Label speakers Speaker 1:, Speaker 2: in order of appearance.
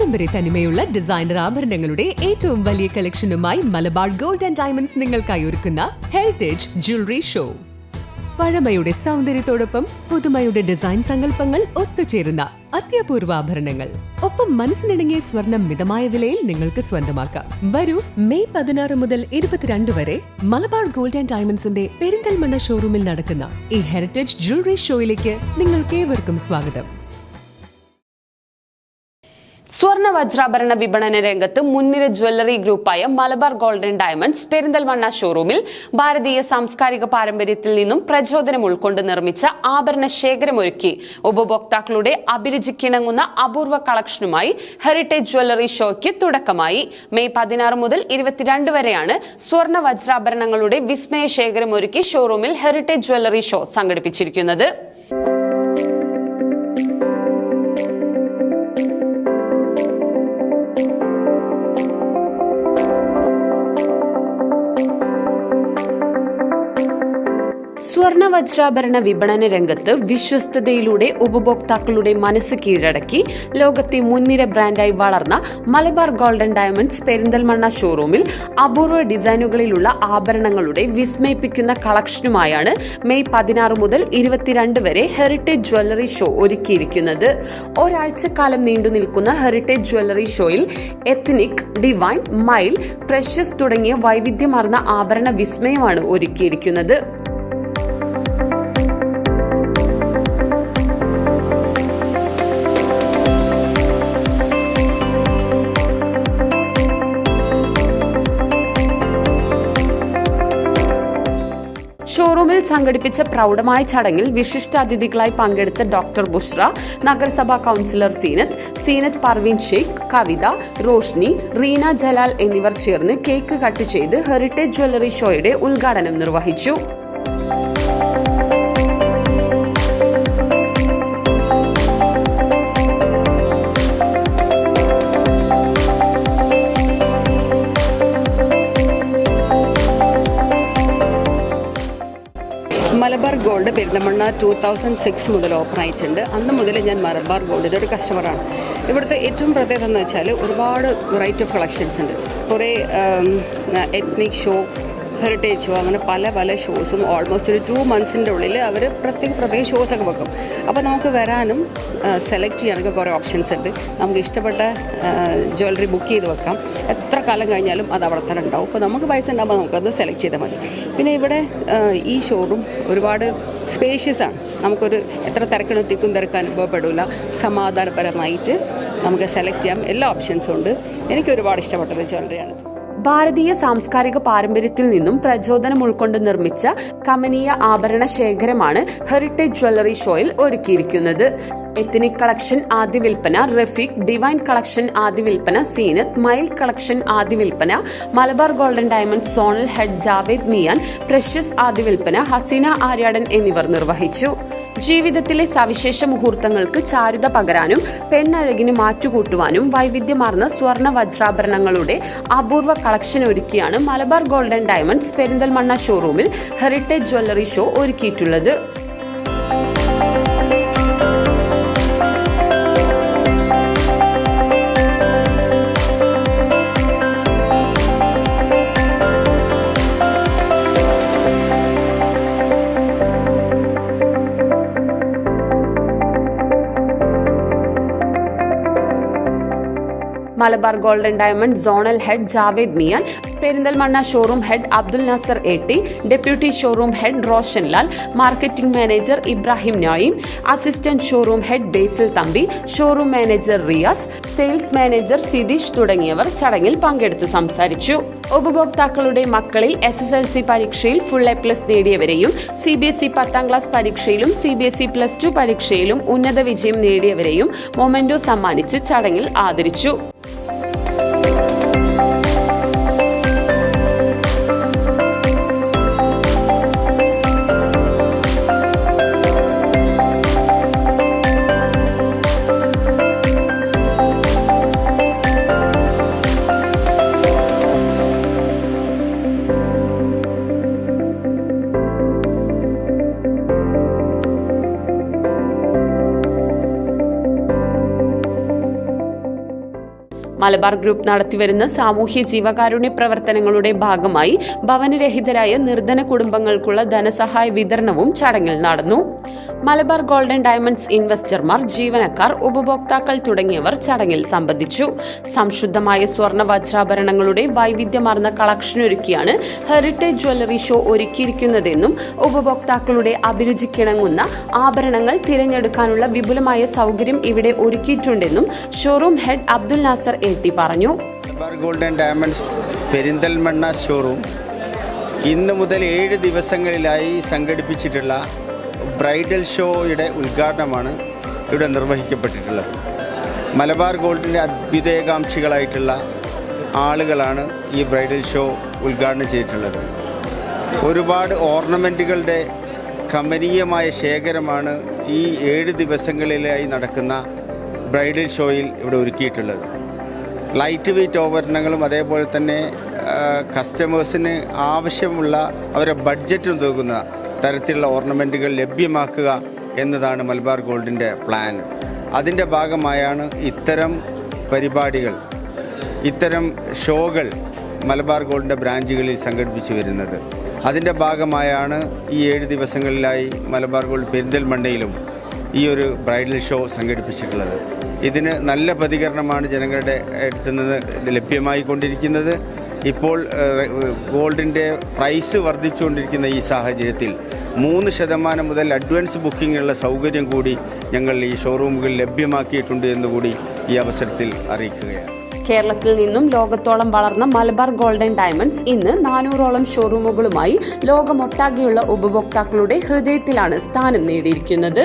Speaker 1: പാരമ്പര്യ തനിമയുള്ള ഡിസൈനർ ആഭരണങ്ങളുടെ ഏറ്റവും വലിയ കളക്ഷനുമായി മലബാർ ഗോൾഡ് ആൻഡ് ഡയമണ്ട്സ് നിങ്ങൾക്കായി ഒരുക്കുന്ന ഹെറിറ്റേജ് ജ്വല്ലറി ഷോ പഴമയുടെ സൗന്ദര്യത്തോടൊപ്പം പുതുമയുടെ ഡിസൈൻ സങ്കല്പങ്ങൾ ഒത്തുചേരുന്ന അത്യപൂർവ ആഭരണങ്ങൾ. ഒപ്പം മനസ്സിനിണങ്ങിയ സ്വർണം മിതമായ വിലയിൽ നിങ്ങൾക്ക് സ്വന്തമാക്കാം. വരൂ മെയ് പതിനാറ് മുതൽ ഇരുപത്തിരണ്ട് വരെ മലബാർ ഗോൾഡ് ആൻഡ് ഡയമണ്ട്സിന്റെ പെരിന്തൽമണ്ണ ഷോറൂമിൽ നടക്കുന്ന ഈ ഹെറിറ്റേജ് ജ്വല്ലറി ഷോയിലേക്ക് നിങ്ങൾക്ക് ഏവർക്കും സ്വാഗതം.
Speaker 2: സ്വർണ വജ്രാഭരണ വിപണന രംഗത്ത് മുൻനിര jewellery ഗ്രൂപ്പായ Malabar Gold and Diamonds Perinthalmanna ഷോറൂമിൽ ഭാരതീയ സാംസ്കാരിക പാരമ്പര്യത്തിൽ നിന്നും പ്രചോദനം ഉൾക്കൊണ്ട് നിർമ്മിച്ച ആഭരണ ശേഖരമൊരുക്കി ഉപഭോക്താക്കളുടെ അഭിരുചിക്കിണങ്ങുന്ന അപൂർവ കളക്ഷനുമായി ഹെറിറ്റേജ് ജ്വല്ലറി ഷോയ്ക്ക് തുടക്കമായി. മെയ് പതിനാറ് മുതൽ ഇരുപത്തിരണ്ട് വരെയാണ് സ്വർണ വജ്രാഭരണങ്ങളുടെ വിസ്മയ ശേഖരമൊരുക്കി ഷോറൂമിൽ ഹെറിറ്റേജ് ജ്വല്ലറി ഷോ സംഘടിപ്പിച്ചിരിക്കുന്നത്. സ്വർണ വജ്രാഭരണ വിപണന രംഗത്ത് വിശ്വസ്തതയിലൂടെ ഉപഭോക്താക്കളുടെ മനസ്സ് കീഴടക്കി ലോകത്തെ മുൻനിര ബ്രാൻഡായി വളർന്ന മലബാർ ഗോൾഡൻ ഡയമണ്ട്സ് പെരിന്തൽമണ്ണ ഷോറൂമിൽ അപൂർവ ഡിസൈനുകളിലുള്ള ആഭരണങ്ങളുടെ വിസ്മയിപ്പിക്കുന്ന കളക്ഷനുമായാണ് മെയ് പതിനാറ് മുതൽ ഇരുപത്തിരണ്ട് വരെ ഹെറിറ്റേജ് ജ്വല്ലറി ഷോ ഒരുക്കിയിരിക്കുന്നത്. ഒരാഴ്ചക്കാലം നീണ്ടു നിൽക്കുന്ന ഹെറിറ്റേജ് ജ്വല്ലറി ഷോയിൽ എത്നിക് ഡിവൈൻ മൈൽ പ്രഷ്യസ് തുടങ്ങിയ വൈവിധ്യമാർന്ന ആഭരണ വിസ്മയമാണ് ഒരുക്കിയിരിക്കുന്നത്. ഷോറൂമിൽ സംഘടിപ്പിച്ച പ്രൗഢമായ ചടങ്ങിൽ വിശിഷ്ടാതിഥികളായി പങ്കെടുത്ത ഡോക്ടർ ബുഷ്ര നഗരസഭാ കൗൺസിലർ സീനത്ത് സീനത്ത് പർവീൻ ഷെയ്ഖ് കവിത റോഷ്നി റീന ജലാൽ എന്നിവർ ചേർന്ന് കേക്ക് കട്ട് ചെയ്ത് ഹെറിറ്റേജ് ജ്വല്ലറി ഷോയുടെ ഉദ്ഘാടനം നിർവഹിച്ചു.
Speaker 3: Malabar Gold Perinthalmanna two thousand six മുതൽ ഓപ്പൺ ആയിട്ടുണ്ട് അന്ന് മുതൽ ഞാൻ മലബാർ ഗോൾഡിന്റെ ഒരു കസ്റ്റമറാണ് ഇവിടുത്തെ ഏറ്റവും പ്രത്യേകത എന്ന് വെച്ചാൽ ഒരുപാട് വെറൈറ്റി ഓഫ് കളക്ഷൻസ് ഉണ്ട്. കുറേ എത്നിക് ഷോ ഹെറിറ്റേജ് ഷോ അങ്ങനെ പല പല ഷോസും ഓൾമോസ്റ്റ് ഒരു ടു മന്ത്സിന്റെ ഉള്ളിൽ അവർ പ്രത്യേക പ്രത്യേക ഷോസൊക്കെ വെക്കും. അപ്പോൾ നമുക്ക് വരാനും സെലക്ട് ചെയ്യാനൊക്കെ കുറേ ഓപ്ഷൻസ് ഉണ്ട്. നമുക്ക് ഇഷ്ടപ്പെട്ട ജ്വല്ലറി ബുക്ക് ചെയ്ത് വെക്കാം. എത്ര കാലം കഴിഞ്ഞാലും അത് അവിടെ തന്നെ ഉണ്ടാവും. അപ്പോൾ നമുക്ക് പൈസ ഉണ്ടാകുമ്പോൾ നമുക്കത് സെലക്ട് ചെയ്താൽ മതി. പിന്നെ ഇവിടെ ഈ ഷോറൂം ഒരുപാട് സ്പേഷ്യസ് ആണ്. നമുക്കൊരു എത്ര തിരക്കണം തിക്കും തിരക്ക് അനുഭവപ്പെടില്ല സമാധാനപരമായിട്ട് നമുക്ക് സെലക്ട് ചെയ്യാം. എല്ലാ ഓപ്ഷൻസും ഉണ്ട്. എനിക്ക് ഒരുപാട് ഇഷ്ടപ്പെട്ടത് ജ്വല്ലറിയാണ്
Speaker 2: ഭാരതീയ സാംസ്കാരിക പാരമ്പര്യത്തിൽ നിന്നും പ്രചോദനം ഉൾക്കൊണ്ട് നിർമ്മിച്ച കമനീയ ആഭരണ ശേഖരമാണ് ഹെറിറ്റേജ് ജ്വല്ലറി ഷോയിൽ ഒരുക്കിയിരിക്കുന്നത്. എത്തനിക് കളക്ഷൻ ആദ്യ വിൽപ്പന റഫീഖ് ഡിവൈൻ കളക്ഷൻ ആദ്യ വിൽപ്പന സീനത്ത് മൈൽ കളക്ഷൻ ആദ്യ വിൽപ്പന Malabar golden diamond zonal head Javed Miyan precious ആദ്യ വിൽപ്പന ഹസീന ആര്യാടൻ എന്നിവർ നിർവഹിച്ചു. ജീവിതത്തിലെ സവിശേഷ മുഹൂർത്തങ്ങൾക്ക് ചാരുത പകരാനും പെണ്ണഴകിന് മാറ്റുകൂട്ടുവാനും വൈവിധ്യമാർന്ന സ്വർണ വജ്രാഭരണങ്ങളുടെ അപൂർവ കളക്ഷൻ ഒരുക്കിയാണ് മലബാർ ഗോൾഡൻ ഡയമണ്ട്സ് പെരിന്തൽമണ്ണ ഷോറൂമിൽ ഹെറിറ്റേജ് ജ്വല്ലറി ഷോ ഒരുക്കിയിട്ടുള്ളത്. Malabar golden diamond zonal head Javed Miyan Perinthalmanna showroom head Abdul Nasar A T deputy showroom head Roshan Lal marketing manager Ibrahim Naim assistant showroom head Basil Thampi showroom manager Riyas sales manager Sitheesh തുടങ്ങിയവർ ചടങ്ങിൽ പങ്കെടുത്ത് സംസാരിച്ചു. ഉപഭോക്താക്കളുടെ മക്കളിൽ S S L C പരീക്ഷയിൽ full A plus നേടിയവരെയും C B S E പത്താം class പരീക്ഷയിലും C B S E plus two പരീക്ഷയിലും ഉന്നത വിജയം നേടിയവരെയും മൊമെന്റോ സമ്മാനിച്ച് ചടങ്ങിൽ ആദരിച്ചു. മലബാർ ഗ്രൂപ്പ് നടത്തിവരുന്ന സാമൂഹ്യ ജീവകാരുണ്യ പ്രവർത്തനങ്ങളുടെ ഭാഗമായി ഭവനരഹിതരായ നിർധന കുടുംബങ്ങൾക്കുള്ള ധനസഹായ വിതരണവും ചടങ്ങിൽ നടന്നു. മലബാർ ഗോൾഡൻ ഡയമണ്ട്സ് ഇൻവെസ്റ്റർമാർ ജീവനക്കാർ ഉപഭോക്താക്കൾ തുടങ്ങിയവർ ചടങ്ങിൽ സംബന്ധിച്ചു. സംശുദ്ധമായ സ്വർണ വജ്രാഭരണങ്ങളുടെ വൈവിധ്യമാർന്ന കളക്ഷൻ ഒരുക്കിയാണ് ഹെറിറ്റേജ് ജ്വല്ലറി ഷോ ഒരുക്കിയിരിക്കുന്നതെന്നും ഉപഭോക്താക്കളുടെ അഭിരുചിക്കിണങ്ങുന്ന ആഭരണങ്ങൾ തിരഞ്ഞെടുക്കാനുള്ള വിപുലമായ സൗകര്യം ഇവിടെ ഒരുക്കിയിട്ടുണ്ടെന്നും showroom head Abdul Nasar A T പറഞ്ഞു.
Speaker 4: Malabar and diamonds Perinthalmanna showroom ഇന്ന് മുതൽ ഏഴ് ദിവസങ്ങളിലായി സംഘടിപ്പിച്ചിട്ടുള്ള ബ്രൈഡൽ ഷോയുടെ ഉദ്ഘാടനമാണ് ഇവിടെ നിർവഹിക്കപ്പെട്ടിട്ടുള്ളത്. മലബാർ ഗോൾഡിന്റെ അഭ്യുദയകാംക്ഷികളായിട്ടുള്ള ആളുകളാണ് ഈ ബ്രൈഡൽ ഷോ ഉദ്ഘാടനം ചെയ്തിട്ടുള്ളത്. ഒരുപാട് ഓർണമെന്റുകളുടെ കമനീയമായ ശേഖരമാണ് ഈ ഏഴ് ദിവസങ്ങളിലായി നടക്കുന്ന ബ്രൈഡൽ ഷോയിൽ ഇവിടെ ഒരുക്കിയിട്ടുള്ളത്. ലൈറ്റ് വെയ്റ്റ് ആഭരണങ്ങളും അതേപോലെ തന്നെ കസ്റ്റമേഴ്സിന് ആവശ്യമുള്ള അവരെ ബഡ്ജറ്റ് തൂക്കുന്ന തരത്തിലുള്ള ഓർണമെന്റുകൾ ലഭ്യമാക്കുക എന്നതാണ് മലബാർ ഗോൾഡിന്റെ പ്ലാൻ അതിന്റെ ഭാഗമായാണ് ഇത്തരം പരിപാടികൾ ഇത്തരം ഷോകൾ മലബാർ ഗോൾഡിന്റെ ബ്രാഞ്ചുകളിൽ സംഘടിപ്പിച്ചു വരുന്നത്. അതിന്റെ ഭാഗമായാണ് ഈ ഏഴ് ദിവസങ്ങളിലായി മലബാർ ഗോൾഡ് പെരിന്തൽമണ്ണയിലും ഈ ഒരു ബ്രൈഡൽ ഷോ സംഘടിപ്പിച്ചിട്ടുള്ളത്. ഇതിന് നല്ല പ്രതികരണമാണ് ജനങ്ങളുടെ അടുത്ത് നിന്ന് ഇത് ലഭ്യമായി ഇപ്പോൾ ഗോൾഡിന്റെ പ്രൈസ് വർദ്ധിച്ചുകൊണ്ടിരിക്കുന്ന ഈ സാഹചര്യത്തിൽ മൂന്ന് ശതമാനം മുതൽ അഡ്വാൻസ് ബുക്കിങ്ങിനുള്ള സൗകര്യം കൂടി ഞങ്ങൾ ഈ ഷോറൂമുകളിൽ ലഭ്യമാക്കിയിട്ടുണ്ട് എന്നുകൂടി ഈ അവസരത്തിൽ അറിയിക്കുകയാണ്.
Speaker 2: കേരളത്തിൽ നിന്നും ലോകത്തോളം വളർന്ന മലബാർ ഗോൾഡൻ ഡയമണ്ട്സ് ഇന്ന് നാനൂറോളം ഷോറൂമുകളുമായി ലോകമൊട്ടാകെയുള്ള ഉപഭോക്താക്കളുടെ ഹൃദയത്തിലാണ് സ്ഥാനം നേടിയിരിക്കുന്നത്.